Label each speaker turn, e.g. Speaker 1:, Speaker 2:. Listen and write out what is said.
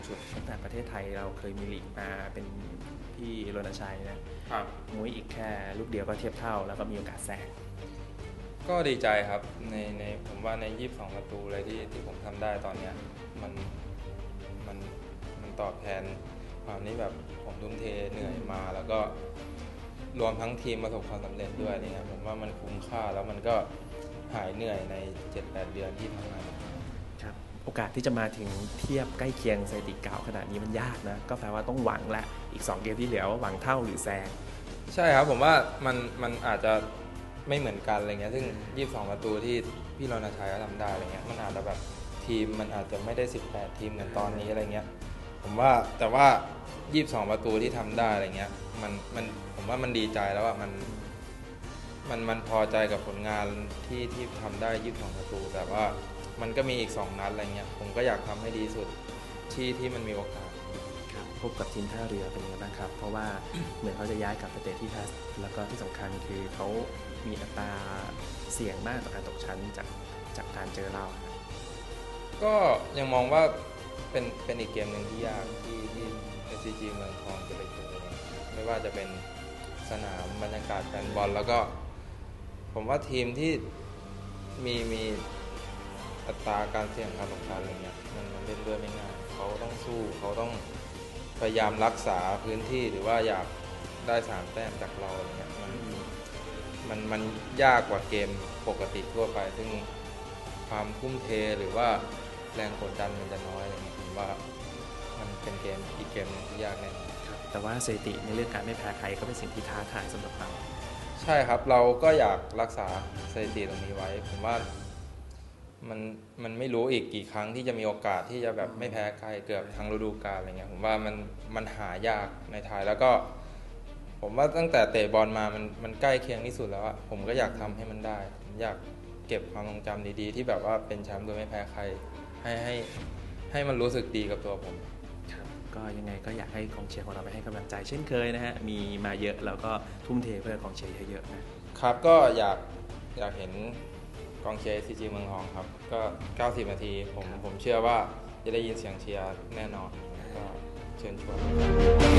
Speaker 1: งสุดตั้งแต่ประเทศไทยเราเคยมีลีกมาเป็นพี่รณชัยนะครับมุ้ยอีกแค่ลูกเดียวก็เทียบเท่า แล้วก็มีโอกาสแซง
Speaker 2: ก็ดีใจครับในในผมว่าใน 22 ประตูเลยที่ที่ผมทำได้ตอนเนี้ยมันมันมันตอบแทนความที่แบบผมทุ่มเทเหนื่อยมาแล้วก็รวมทั้งทีมประสบความสำเร็จด้วยเนี่ยผมว่ามันคุ้มค่าแล้วมันก็หายเหนื่อยใน 7-8 เดือนที่ทำงาน
Speaker 1: ครับ โอกาสที่จะมาถึงเทียบใกล้เคียงสถิติเก่าขนาดนี้มันยากนะ ก็แปลว่าต้องหวังละอีก 2 เกมที่เหลือว่าหวังเท่าหรือแซง
Speaker 2: ใช่ครับผมว่ามันมันอาจจะไม่เหมือนกันอะไรเงี้ยซึ่ง 22 ประตูที่พี่รณชัยเขาทำได้อะไรเงี้ยมันอาจจะแบบทีมมันอาจจะไม่ได้ 18 ทีมเหมือนตอนนี้อะไรเงี้ยผมว่าแต่ว่า 22 ประตูที่ทำได้อะไรเงี้ยมันมันผมว่ามันดีใจแล้วว่ามันมันมันพอใจกับผลงานที่ที่ทำได้ 22 ประตูแต่ว่า มันก็มีอีก 2 นัดอะไรเงี้ยผมก็อยากทำให้ดีสุดที่ที่มันมีโอกาส
Speaker 1: ครับพบกับทีมท่าเรือเป็นยังไงบ้างครับ เพราะว่าเหมือนเขาจะย้ายกลับไปเตะที่ทัสแล้วก็ที่สำคัญคือเขามีอัตราเสี่ยงมากต่อการตกชั้นจากจากการเจอเราครับ
Speaker 2: ก็ยังมองว่าเป็นเป็นอีกเกมหนึ่งที่ยากที่ที่ SCG เมืองทองจะไปเจอเนี่ยไม่ว่าจะเป็นสนามบรรยากาศแฟนบอลแล้วก็ ผมว่าทีมที่มีมี อัตราการเสี่ยงการตกชั้นอะไรเงี้ยมันมันเล่นด้วยไม่ง่ายเขาต้องสู้เขาต้องพยายามรักษาพื้นที่หรือว่าอยากได้สามแต้มจากเราอะไรเงี้ยมันมันมันยากกว่าเกมปกติทั่วไป ซึ่งความทุ่มเทหรือว่าแรงกดดันมันจะน้อยอะไรเงี้ยผมว่ามันเป็นเกมอีกเกมหนึ่งที่ยากแน่นอน
Speaker 1: แต่ว่าสถิติในเรื่องการไม่แพ้ใครก็เป็นสิ่งที่ท้าทายสำหรับเรา
Speaker 2: ใช่ครับเราก็อยากรักษาสถิติตรงนี้ไว้ ผมว่า มันมันไม่รู้อีกกี่ครั้งที่จะมีโอกาสที่จะแบบไม่แพ้ใครเกือบทั้งฤดูกาลอะไรเงี้ยผมว่ามันมันหายากในไทยแล้วก็ ผมว่าตั้งแต่เตะบอลมามันมันใกล้เคียงที่สุดแล้วอะผมก็อยากทำให้มันได้ผมอยากเก็บความทรงจำดีๆ ที่แบบว่าเป็นแชมป์โดยไม่แพ้ใคร ให้ให้ให้มันรู้สึกดีกับตัวผม
Speaker 1: ครับก็ยังไงก็อยากให้กองเชียร์ของเราไปให้กำลังใจเช่นเคยนะฮะ มีมาเยอะแล้วก็ทุ่มเทเพื่อกองเชียร์เยอะๆนะ
Speaker 2: ครับก็อยากอยากเห็น กองเชียร์ซีจีเมืองทองครับ ก็ 90 นาที ผมผมเชื่อว่าจะได้ยินเสียงเชียร์แน่นอน ก็เชิญชวน